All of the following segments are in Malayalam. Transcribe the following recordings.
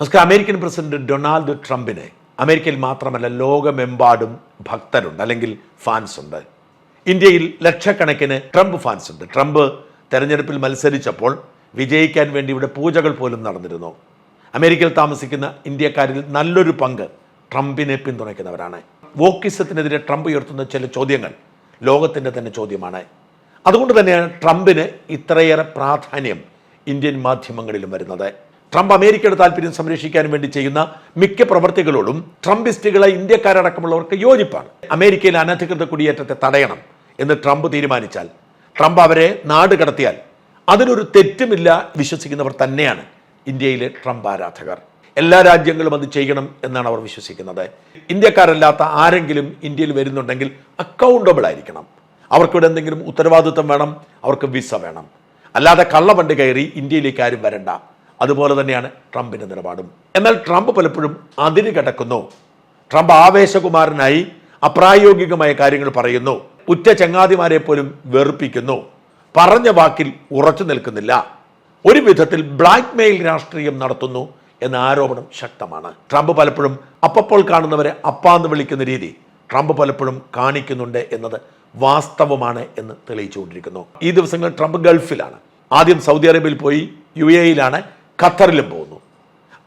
നമസ്കാരം. അമേരിക്കൻ പ്രസിഡന്റ് ഡൊണാൾഡ് ട്രംപിന് അമേരിക്കയിൽ മാത്രമല്ല ലോകമെമ്പാടും ഭക്തരുണ്ട് അല്ലെങ്കിൽ ഫാൻസ് ഉണ്ട്. ഇന്ത്യയിൽ ലക്ഷക്കണക്കിന് ട്രംപ് ഫാൻസ് ഉണ്ട്. ട്രംപ് തെരഞ്ഞെടുപ്പിൽ മത്സരിച്ചപ്പോൾ വിജയിക്കാൻ വേണ്ടി ഇവിടെ പൂജകൾ പോലും നടന്നിരുന്നു. അമേരിക്കയിൽ താമസിക്കുന്ന ഇന്ത്യക്കാരിൽ നല്ലൊരു പങ്ക് ട്രംപിനെ പിന്തുണയ്ക്കുന്നവരാണ്. വോക്കിസത്തിനെതിരെ ട്രംപ് ഉയർത്തുന്ന ചില ചോദ്യങ്ങൾ ലോകത്തിന്റെ തന്നെ ചോദ്യമാണ്. അതുകൊണ്ട് തന്നെയാണ് ട്രംപിന് ഇത്രയേറെ പ്രാധാന്യം ഇന്ത്യൻ മാധ്യമങ്ങളിലും വരുന്നത്. ട്രംപ് അമേരിക്കയുടെ താല്പര്യം സംരക്ഷിക്കാൻ വേണ്ടി ചെയ്യുന്ന മിക്ക പ്രവർത്തികളോടും ട്രംപിസ്റ്റുകളെ ഇന്ത്യക്കാരടക്കമുള്ളവർക്ക് യോജിപ്പാണ്. അമേരിക്കയിലെ അനധികൃത കുടിയേറ്റത്തെ തടയണം എന്ന് ട്രംപ് തീരുമാനിച്ചാൽ ട്രംപ് അവരെ നാട് കടത്തിയാൽ അതിനൊരു തെറ്റുമില്ല വിശ്വസിക്കുന്നവർ തന്നെയാണ് ഇന്ത്യയിലെ ട്രംപ് ആരാധകർ. എല്ലാ രാജ്യങ്ങളും അത് ചെയ്യണം എന്നാണ് അവർ വിശ്വസിക്കുന്നത്. ഇന്ത്യക്കാരല്ലാത്ത ആരെങ്കിലും ഇന്ത്യയിൽ വരുന്നുണ്ടെങ്കിൽ അക്കൗണ്ടബിൾ ആയിരിക്കണം. അവർക്കിവിടെ എന്തെങ്കിലും ഉത്തരവാദിത്വം വേണം അവർക്ക് വിസ വേണം. അല്ലാതെ കള്ളവണ്ടി കയറി ഇന്ത്യയിലേക്ക് ആരും വരണ്ട. അതുപോലെ തന്നെയാണ് ട്രംപിന്റെ നിലപാടും. എന്നാൽ ട്രംപ് പലപ്പോഴും അതിന് കിടക്കുന്നു. ട്രംപ് ആവേശകുമാരനായി അപ്രായോഗികമായ കാര്യങ്ങൾ പറയുന്നു. ഉറ്റ ചങ്ങാതിമാരെ പോലും വെറുപ്പിക്കുന്നു. പറഞ്ഞ വാക്കിൽ ഉറച്ചു നിൽക്കുന്നില്ല. ഒരു വിധത്തിൽ ബ്ലാക്ക് മെയിൽ രാഷ്ട്രീയം നടത്തുന്നു എന്ന ആരോപണം ശക്തമാണ്. ട്രംപ് പലപ്പോഴും അപ്പപ്പോൾ കാണുന്നവരെ അപ്പാന്ന് വിളിക്കുന്ന രീതി ട്രംപ് പലപ്പോഴും കാണിക്കുന്നുണ്ട് എന്നത് വാസ്തവമാണ് എന്ന് തെളിയിച്ചുകൊണ്ടിരിക്കുന്നു. ഈ ദിവസങ്ങൾ ട്രംപ് ഗൾഫിലാണ്. ആദ്യം സൗദി അറേബ്യയിൽ പോയി യു എയിലാണ് ഖത്തറിലും പോകുന്നു.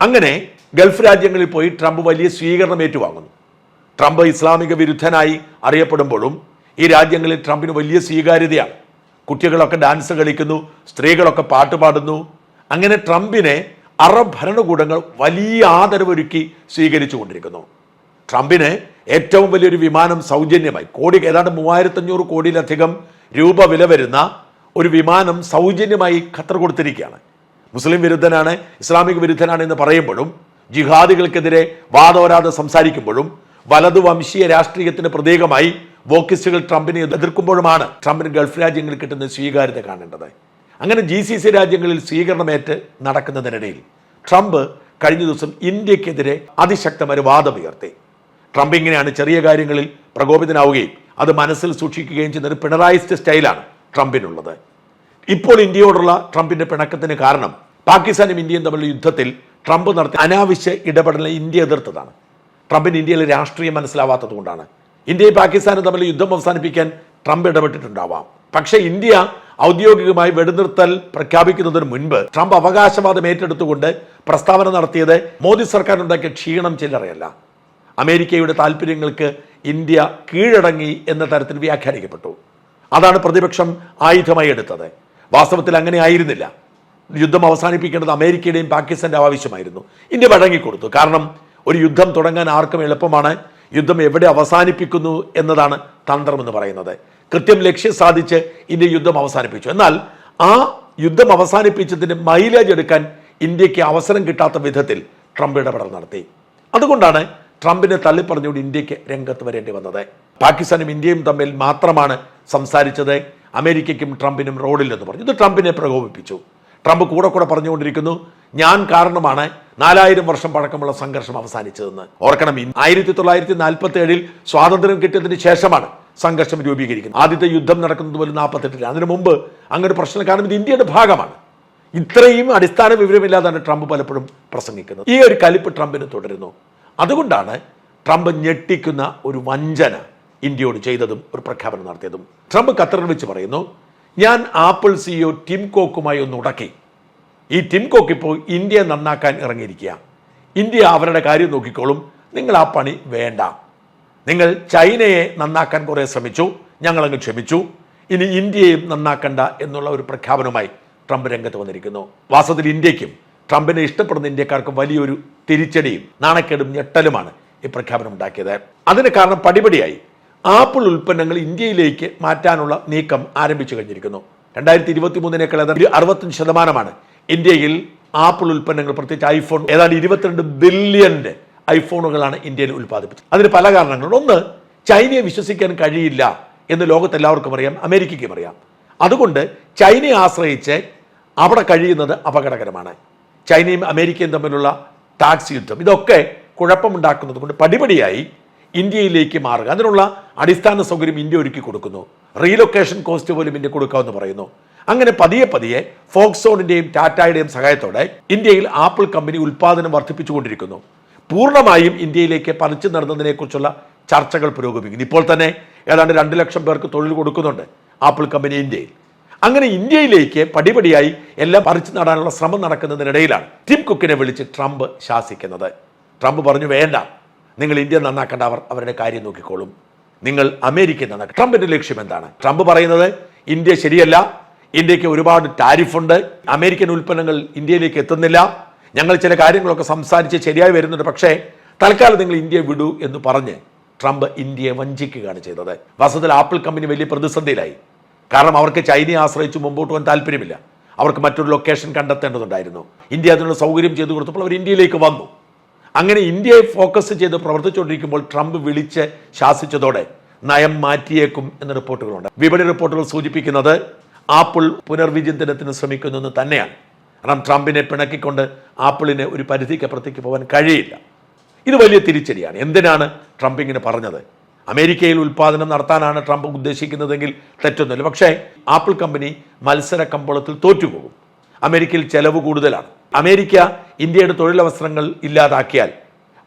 അങ്ങനെ ഗൾഫ് രാജ്യങ്ങളിൽ പോയി ട്രംപ് വലിയ സ്വീകരണം ഏറ്റുവാങ്ങുന്നു. ട്രംപ് ഇസ്ലാമിക വിരുദ്ധനായി അറിയപ്പെടുമ്പോഴും ഈ രാജ്യങ്ങളിൽ ട്രംപിന് വലിയ സ്വീകാര്യതയാണ്. കുട്ടികളൊക്കെ ഡാൻസ് കളിക്കുന്നു സ്ത്രീകളൊക്കെ പാട്ട് പാടുന്നു. അങ്ങനെ ട്രംപിനെ അറബ് ഭരണകൂടങ്ങൾ വലിയ ആദരവൊരുക്കി സ്വീകരിച്ചു കൊണ്ടിരിക്കുന്നു. ട്രംപിന് ഏറ്റവും വലിയൊരു വിമാനം സൗജന്യമായി കോടി ഏതാണ്ട് മൂവായിരത്തഞ്ഞൂറ് കോടിയിലധികം രൂപ വില വരുന്ന ഒരു വിമാനം സൗജന്യമായി ഖത്തർ കൊടുത്തിരിക്കുകയാണ്. മുസ്ലിം വിരുദ്ധനാണ് ഇസ്ലാമിക വിരുദ്ധനാണ് എന്ന് പറയുമ്പോഴും ജിഹാദികൾക്കെതിരെ വാദോരാതെ സംസാരിക്കുമ്പോഴും വലതു വംശീയ രാഷ്ട്രീയത്തിന് പ്രതീകമായി വോക്കിസ്റ്റുകൾ ട്രംപിനെ എതിർക്കുമ്പോഴുമാണ് ട്രംപിന് ഗൾഫ് രാജ്യങ്ങളിൽ കിട്ടുന്ന സ്വീകാര്യത കാണേണ്ടത്. അങ്ങനെ ജി സി സി രാജ്യങ്ങളിൽ സ്വീകരണമേറ്റ് നടക്കുന്നതിനിടയിൽ ട്രംപ് കഴിഞ്ഞ ദിവസം ഇന്ത്യക്കെതിരെ അതിശക്തമായ വാദം വാദമുയർത്തി ട്രംപ് ഇങ്ങനെയാണ് ചെറിയ കാര്യങ്ങളിൽ പ്രകോപിതനാവുകയും അത് മനസ്സിൽ സൂക്ഷിക്കുകയും ചെയ്യുന്ന ഒരു പിണറായിസ്റ്റ് സ്റ്റൈലാണ് ട്രംപിനുള്ളത്. ഇപ്പോൾ ഇന്ത്യയോടുള്ള ട്രംപിന്റെ പിണക്കത്തിന് കാരണം പാകിസ്ഥാനും ഇന്ത്യയും തമ്മിലുള്ള യുദ്ധത്തിൽ ട്രംപ് നടത്തിയ അനാവശ്യ ഇടപെടലിനെ ഇന്ത്യ എതിർത്തതാണ്. ട്രംപിന് ഇന്ത്യയിലെ രാഷ്ട്രീയം മനസ്സിലാവാത്തത് കൊണ്ടാണ്. ഇന്ത്യയും പാകിസ്ഥാനും തമ്മിൽ യുദ്ധം അവസാനിപ്പിക്കാൻ ട്രംപ് ഇടപെട്ടിട്ടുണ്ടാവാം. പക്ഷേ ഇന്ത്യ ഔദ്യോഗികമായി വെടിനിർത്തൽ പ്രഖ്യാപിക്കുന്നതിന് മുൻപ് ട്രംപ് അവകാശവാദം ഏറ്റെടുത്തുകൊണ്ട് പ്രസ്താവന നടത്തിയത് മോദി സർക്കാർ ഉണ്ടാക്കിയ ക്ഷീണം ചില്ലറയല്ല. അമേരിക്കയുടെ താല്പര്യങ്ങൾക്ക് ഇന്ത്യ കീഴടങ്ങി എന്ന തരത്തിൽ വ്യാഖ്യാനിക്കപ്പെട്ടു. അതാണ് പ്രതിപക്ഷം ആയുധമായി എടുത്തത്. വാസ്തവത്തിൽ അങ്ങനെ ആയിരുന്നില്ല. യുദ്ധം അവസാനിപ്പിക്കേണ്ടത് അമേരിക്കയുടെയും പാകിസ്ഥാന്റെ ആവശ്യമായിരുന്നു. ഇന്ത്യ വഴങ്ങിക്കൊടുത്തു കാരണം ഒരു യുദ്ധം തുടങ്ങാൻ ആർക്കും എളുപ്പമാണ്. യുദ്ധം എവിടെ അവസാനിപ്പിക്കുന്നു എന്നതാണ് തന്ത്രം എന്ന് പറയുന്നത്. കൃത്യം ലക്ഷ്യം സാധിച്ച് ഇന്ത്യ യുദ്ധം അവസാനിപ്പിച്ചു. എന്നാൽ ആ യുദ്ധം അവസാനിപ്പിച്ചതിന് മൈലേജ് എടുക്കാൻ ഇന്ത്യയ്ക്ക് അവസരം കിട്ടാത്ത വിധത്തിൽ ട്രംപ് ഇടപെടൽ നടത്തി. അതുകൊണ്ടാണ് ട്രംപിനെ തള്ളിപ്പറഞ്ഞുകൊണ്ട് ഇന്ത്യയ്ക്ക് രംഗത്ത് വരേണ്ടി വന്നത്. പാകിസ്ഥാനും ഇന്ത്യയും തമ്മിൽ മാത്രമാണ് സംസാരിച്ചത്. അമേരിക്കയ്ക്കും ട്രംപിനും റോഡില്ലെന്ന് പറഞ്ഞു. ഇത് ട്രംപിനെ പ്രകോപിപ്പിച്ചു. ട്രംപ് കൂടെ കൂടെ പറഞ്ഞുകൊണ്ടിരിക്കുന്നു. ഞാൻ കാരണമാണ് നാലായിരം വർഷം പഴക്കമുള്ള സംഘർഷം അവസാനിച്ചതെന്ന്. ഓർക്കണം ആയിരത്തി തൊള്ളായിരത്തി നാൽപ്പത്തി ഏഴിൽ സ്വാതന്ത്ര്യം കിട്ടിയതിന് ശേഷമാണ് സംഘർഷം രൂപീകരിക്കുന്നത്. ആദ്യത്തെ യുദ്ധം നടക്കുന്നത് പോലും നാൽപ്പത്തെട്ടിൽ. അതിനു മുമ്പ് അങ്ങനെ പ്രശ്നം കാരണം ഇത് ഇന്ത്യയുടെ ഭാഗമാണ്. ഇത്രയും അടിസ്ഥാന വിവരമില്ലാതാണ് ട്രംപ് പലപ്പോഴും പ്രസംഗിക്കുന്നത്. ഈ ഒരു കലിപ്പ് ട്രംപിന് തുടരുന്നു. അതുകൊണ്ടാണ് ട്രംപ് ഞെട്ടിക്കുന്ന ഒരു വഞ്ചന. ഇന്ത്യയോട് ചെയ്തതും ഒരു പ്രഖ്യാപനം നടത്തിയതും. ട്രംപ് ഖത്തറിൽ വെച്ച് പറയുന്നു ഞാൻ ആപ്പിൾ സിഇഒ ടിം കോക്കുമായി ഒന്ന് ഉടക്കി. ഈ ടിം കോക്ക് ഇപ്പോൾ ഇന്ത്യ നന്നാക്കാൻ ഇറങ്ങിയിരിക്കുക ഇന്ത്യ അവരുടെ കാര്യം നോക്കിക്കോളും. നിങ്ങൾ ആ പണി വേണ്ട. നിങ്ങൾ ചൈനയെ നന്നാക്കാൻ കുറേ ശ്രമിച്ചു. ഞങ്ങളങ്ങ് ക്ഷമിച്ചു. ഇനി ഇന്ത്യയും നന്നാക്കണ്ട എന്നുള്ള ഒരു പ്രഖ്യാപനവുമായി ട്രംപ് രംഗത്ത് വന്നിരിക്കുന്നു. വാസ്തവത്തിൽ ഇന്ത്യക്കും ട്രംപിനെ ഇഷ്ടപ്പെടുന്ന ഇന്ത്യക്കാർക്കും വലിയൊരു തിരിച്ചടിയും നാണക്കേടും ഞെട്ടലുമാണ് ഈ പ്രഖ്യാപനം ഉണ്ടാക്കിയത്. അതിന് കാരണം പടിപടിയായി ആപ്പിൾ ഉൽപ്പന്നങ്ങൾ ഇന്ത്യയിലേക്ക് മാറ്റാനുള്ള നീക്കം ആരംഭിച്ചു കഴിഞ്ഞിരിക്കുന്നു. രണ്ടായിരത്തി ഇരുപത്തി മൂന്നിനേക്കാൾ ഒരു അറുപത്തഞ്ച് ശതമാനമാണ്. ഇന്ത്യയിൽ ആപ്പിൾ ഉൽപ്പന്നങ്ങൾ പ്രത്യേകിച്ച് ഐഫോൺ ഏതാണ്ട് ഇരുപത്തിരണ്ട് ബില്യന്റെ ഐഫോണുകളാണ് ഇന്ത്യയിൽ ഉൽപ്പാദിപ്പിച്ചത്. അതിന് പല കാരണങ്ങളുണ്ട്. ഒന്ന് ചൈനയെ വിശ്വസിക്കാൻ കഴിയില്ല എന്ന് ലോകത്ത് എല്ലാവർക്കും അറിയാം അമേരിക്കയ്ക്കും അറിയാം. അതുകൊണ്ട് ചൈനയെ ആശ്രയിച്ച് അവിടെ കഴിയുന്നത് അപകടകരമാണ്. ചൈനയും അമേരിക്കയും തമ്മിലുള്ള ടാക്സ് യുദ്ധം ഇതൊക്കെ കുഴപ്പമുണ്ടാക്കുന്നത് കൊണ്ട് പടിപടിയായി ഇന്ത്യയിലേക്ക് മാറുക. അതിനുള്ള അടിസ്ഥാന സൗകര്യം ഇന്ത്യ ഒരുക്കി കൊടുക്കുന്നു. റീലൊക്കേഷൻ കോസ്റ്റ് പോലും ഇന്ത്യ കൊടുക്കാമെന്ന് പറയുന്നു. അങ്ങനെ പതിയെ പതിയെ ഫോക്സോണിന്റെയും ടാറ്റയുടെയും സഹായത്തോടെ ഇന്ത്യയിൽ ആപ്പിൾ കമ്പനി ഉൽപ്പാദനം വർദ്ധിപ്പിച്ചുകൊണ്ടിരിക്കുന്നു. പൂർണമായും ഇന്ത്യയിലേക്ക് പറിച്ചു നടന്നതിനെക്കുറിച്ചുള്ള ചർച്ചകൾ പുരോഗമിക്കുന്നു. ഇപ്പോൾ തന്നെ ഏതാണ്ട് രണ്ട് ലക്ഷം പേർക്ക് തൊഴിൽ കൊടുക്കുന്നുണ്ട് ആപ്പിൾ കമ്പനി ഇന്ത്യയിൽ. അങ്ങനെ ഇന്ത്യയിലേക്ക് പടിപടിയായി എല്ലാം പറിച്ചു നടാനുള്ള ശ്രമം നടക്കുന്നതിനിടയിലാണ് ടിം കുക്കിനെ വിളിച്ച് ട്രംപ് ശാസിക്കുന്നത്. ട്രംപ് പറഞ്ഞു വേണ്ട. നിങ്ങൾ ഇന്ത്യ നന്നാക്കേണ്ട അവർ അവരുടെ കാര്യം നോക്കിക്കോളും. നിങ്ങൾ അമേരിക്ക നന്നാക്കുക ട്രംപിന്റെ ലക്ഷ്യം എന്താണ്? ട്രംപ് പറയുന്നത് ഇന്ത്യ ശരിയല്ല ഇന്ത്യയ്ക്ക് ഒരുപാട് ടാരിഫുണ്ട് അമേരിക്കൻ ഉൽപ്പന്നങ്ങൾ ഇന്ത്യയിലേക്ക് എത്തുന്നില്ല ഞങ്ങൾ ചില കാര്യങ്ങളൊക്കെ സംസാരിച്ച് ശരിയായി വരുന്നുണ്ട് പക്ഷേ തൽക്കാലം നിങ്ങൾ ഇന്ത്യ വിടൂ എന്ന് പറഞ്ഞ് ട്രംപ് ഇന്ത്യയെ വഞ്ചിക്കുകയാണ് ചെയ്തത്. വാസ്തവത്തിൽ ആപ്പിൾ കമ്പനി വലിയ പ്രതിസന്ധിയിലായി. കാരണം അവർക്ക് ചൈനയെ ആശ്രയിച്ച് മുമ്പോട്ട് പോകാൻ താല്പര്യമില്ല. അവർക്ക് മറ്റൊരു ലൊക്കേഷൻ കണ്ടെത്തേണ്ടതുണ്ടായിരുന്നു. ഇന്ത്യ അതിനുള്ള സൗകര്യം ചെയ്തു കൊടുത്തപ്പോൾ അവർ ഇന്ത്യയിലേക്ക് വന്നു. അങ്ങനെ ഇന്ത്യയെ ഫോക്കസ് ചെയ്ത് പ്രവർത്തിച്ചുകൊണ്ടിരിക്കുമ്പോൾ ട്രംപ് വിളിച്ച് ശാസിച്ചതോടെ നയം മാറ്റിയേക്കും എന്ന റിപ്പോർട്ടുകളുണ്ട്. വിപണി റിപ്പോർട്ടുകൾ സൂചിപ്പിക്കുന്നത് ആപ്പിൾ പുനർവിചിന്തനത്തിന് ശ്രമിക്കുന്നെന്ന് തന്നെയാണ്. കാരണം ട്രംപിനെ പിണക്കിക്കൊണ്ട് ആപ്പിളിന് ഒരു പരിധിക്കപ്പുറത്തേക്ക് പോകാൻ കഴിയില്ല. ഇത് വലിയ തിരിച്ചടിയാണ്. എന്തിനാണ് ട്രംപ് ഇങ്ങനെ പറഞ്ഞത്? അമേരിക്കയിൽ ഉൽപ്പാദനം നടത്താനാണ് ട്രംപ് ഉദ്ദേശിക്കുന്നതെങ്കിൽ തെറ്റൊന്നുമില്ല. പക്ഷേ ആപ്പിൾ കമ്പനി മത്സര കമ്പോളത്തിൽ തോറ്റുപോകും. അമേരിക്കയിൽ ചെലവ് കൂടുതലാണ്. അമേരിക്ക ഇന്ത്യയുടെ തൊഴിലവസരങ്ങൾ ഇല്ലാതാക്കിയാൽ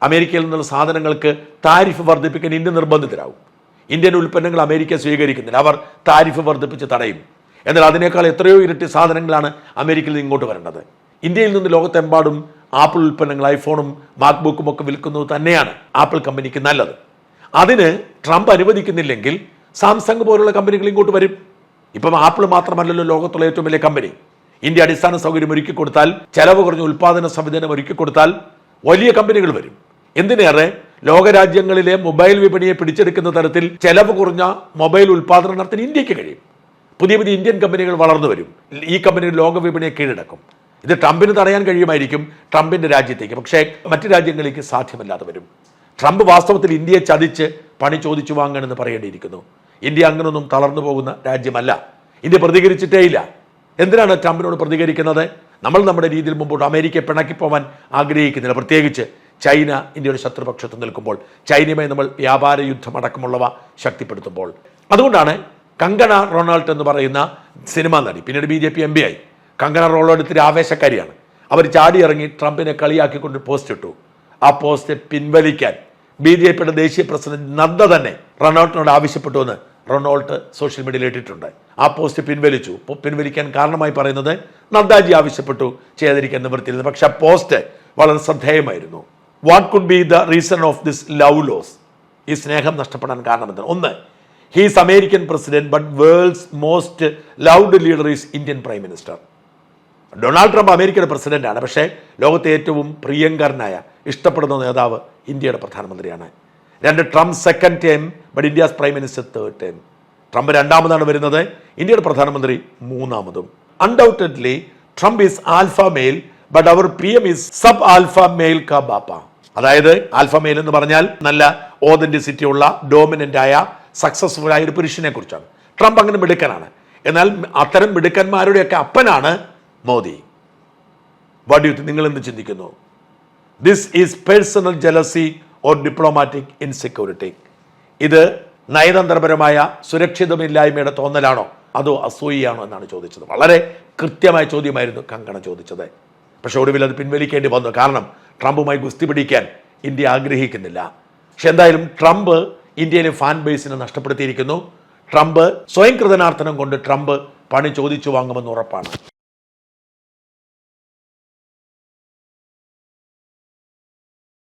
അമേരിക്കയിൽ നിന്നുള്ള സാധനങ്ങൾക്ക് താരിഫ് വർദ്ധിപ്പിക്കാൻ ഇന്ത്യ നിർബന്ധിതരാകും. ഇന്ത്യൻ ഉൽപ്പന്നങ്ങൾ അമേരിക്ക സ്വീകരിക്കുന്നില്ല. അവർ താരിഫ് വർദ്ധിപ്പിച്ച് തടയും. എന്നാൽ അതിനേക്കാൾ എത്രയോ ഇരട്ടി സാധനങ്ങളാണ് അമേരിക്കയിൽ നിന്ന് ഇങ്ങോട്ട് വരേണ്ടത്. ഇന്ത്യയിൽ നിന്ന് ലോകത്തെമ്പാടും ആപ്പിൾ ഉൽപ്പന്നങ്ങൾ ഐഫോണും മാക്ബുക്കും ഒക്കെ വിൽക്കുന്നത് തന്നെയാണ് ആപ്പിൾ കമ്പനിക്ക് നല്ലത്. അതിന് ട്രംപ് അനുവദിക്കുന്നില്ലെങ്കിൽ സാംസങ് പോലുള്ള കമ്പനികൾ ഇങ്ങോട്ട് വരും. ഇപ്പം ആപ്പിൾ മാത്രമല്ലല്ലോ ലോകത്തുള്ള ഏറ്റവും വലിയ കമ്പനി. ഇന്ത്യ അടിസ്ഥാന സൗകര്യം ഒരുക്കി കൊടുത്താൽ ചെലവ് കുറഞ്ഞ ഉൽപ്പാദന സംവിധാനം ഒരുക്കി കൊടുത്താൽ വലിയ കമ്പനികൾ വരും. എന്തിനേറെ? ലോകരാജ്യങ്ങളിലെ മൊബൈൽ വിപണിയെ പിടിച്ചെടുക്കുന്ന തരത്തിൽ ചെലവ് കുറഞ്ഞ മൊബൈൽ ഉൽപ്പാദനം നടത്താൻ ഇന്ത്യയ്ക്ക് കഴിയും. പുതിയ പുതിയ ഇന്ത്യൻ കമ്പനികൾ വളർന്നു വരും. ഈ കമ്പനികൾ ലോക വിപണിയെ കീഴടക്കും. ഇത് ട്രംപിന് തടയാൻ കഴിയുമായിരിക്കും ട്രംപിന്റെ രാജ്യത്തേക്ക്. പക്ഷേ മറ്റു രാജ്യങ്ങളിലേക്ക് സാധ്യമല്ലാതെ വരും. ട്രംപ് വാസ്തവത്തിൽ ഇന്ത്യയെ ചതിച്ച് പണി ചോദിച്ചു വാങ്ങണമെന്ന് പറയേണ്ടിയിരിക്കുന്നു. ഇന്ത്യ അങ്ങനൊന്നും തളർന്നു പോകുന്ന രാജ്യമല്ല. ഇന്ത്യ പ്രതികരിച്ചിട്ടേ ഇല്ല എന്തിനാണ് ട്രംപിനോട് പ്രതികരിക്കുന്നത്? നമ്മൾ നമ്മുടെ രീതിയിൽ മുമ്പോട്ട് അമേരിക്കയെ പിണക്കിപ്പോവാൻ ആഗ്രഹിക്കുന്നില്ല. പ്രത്യേകിച്ച് ചൈന ഇന്ത്യയുടെ ശത്രുപക്ഷത്ത് നിൽക്കുമ്പോൾ ചൈനയുമായി നമ്മൾ വ്യാപാര യുദ്ധം അടക്കമുള്ളവ ശക്തിപ്പെടുത്തുമ്പോൾ. അതുകൊണ്ടാണ് കങ്കണ റൊണാൾഡ് എന്ന് പറയുന്ന സിനിമാ നടി പിന്നീട് B J P M P ആയി. കങ്കണ റൊണാൾഡ് ഇത്തിരി ആവേശക്കാരിയാണ്. അവർ ചാടി ഇറങ്ങി ട്രംപിനെ കളിയാക്കിക്കൊണ്ട് പോസ്റ്റ് ഇട്ടു. ആ പോസ്റ്റ് പിൻവലിക്കാൻ ബി ജെ പിയുടെ ദേശീയ പ്രസിഡന്റ് നദ്ദ തന്നെ റൊണാൾഡിനോട് ആവശ്യപ്പെട്ടു എന്ന് റൊണാൾഡ് സോഷ്യൽ മീഡിയയിൽ ഇട്ടിട്ടുണ്ട് ആ പോസ്റ്റ് പിൻവലിച്ചു. പിൻവലിക്കാൻ കാരണമായി പറയുന്നത് നദ്ദാജി ആവശ്യപ്പെട്ടു ചെയ്തിരിക്കാൻ നിവൃത്തിയിരുന്നു. പക്ഷെ ആ പോസ്റ്റ് വളരെ ശ്രദ്ധേയമായിരുന്നു. What could be the reason of this love loss ഈ സ്നേഹം നഷ്ടപ്പെടാൻ കാരണമെന്ന് ഒന്ന് he's American president but world's most loud leader is Indian prime minister Donald Trump അമേരിക്കയുടെ പ്രസിഡന്റാണ് പക്ഷേ ലോകത്തെ ഏറ്റവും പ്രിയങ്കരനായ ഇഷ്ടപ്പെടുന്ന നേതാവ് ഇന്ത്യയുടെ പ്രധാനമന്ത്രിയാണ്. രണ്ട് Trump second time but India's prime minister third time Trump രണ്ടാമതാണ് വരുന്നത് ഇന്ത്യയുടെ പ്രധാനമന്ത്രി മൂന്നാമതും. Undoubtedly Trump is alpha male but our P M is sub alpha male ക ബാപ്പ അതായത് ആൽഫ മെയിൽ എന്ന് പറഞ്ഞാൽ നല്ല ഓതന്റിസിറ്റി ഉള്ള ഡോമിനന്റ് ആയ സക്സസ്ഫുൾ ആയ ഒരു പുരുഷനെ കുറിച്ചാണ്. ട്രംപ് അങ്ങനെ മിടുക്കനാണ്. എന്നാൽ അത്തരം മിടുക്കന്മാരുടെയൊക്കെ അപ്പനാണ് മോദി. വാട്ട് യു നിങ്ങൾ എന്ത് ചിന്തിക്കുന്നു? This is personal jealousy or diplomatic insecurity ഇത് നയതന്ത്രപരമായ സുരക്ഷിതമില്ലായ്മയുടെ തോന്നലാണോ? അതോ അസൂയയാണോ എന്നാണ് ചോദിച്ചത്. വളരെ കൃത്യമായ ചോദ്യമായിരുന്നു കങ്കണ ചോദിച്ചത്. പക്ഷെ ഒടുവിൽ അത് പിൻവലിക്കേണ്ടി വന്നു. കാരണം ട്രംപുമായി ഗുസ്തി പിടിക്കാൻ ഇന്ത്യ ആഗ്രഹിക്കുന്നില്ല. പക്ഷെ എന്തായാലും ട്രംപ് ഇന്ത്യയിലെ ഫാൻ ബേസിനെ നഷ്ടപ്പെടുത്തിയിരിക്കുന്നു. ട്രംപ് സ്വയം കൃതനാർത്ഥനം കൊണ്ട് ട്രംപ് പണി ചോദിച്ചു വാങ്ങുമെന്ന് ഉറപ്പാണ്.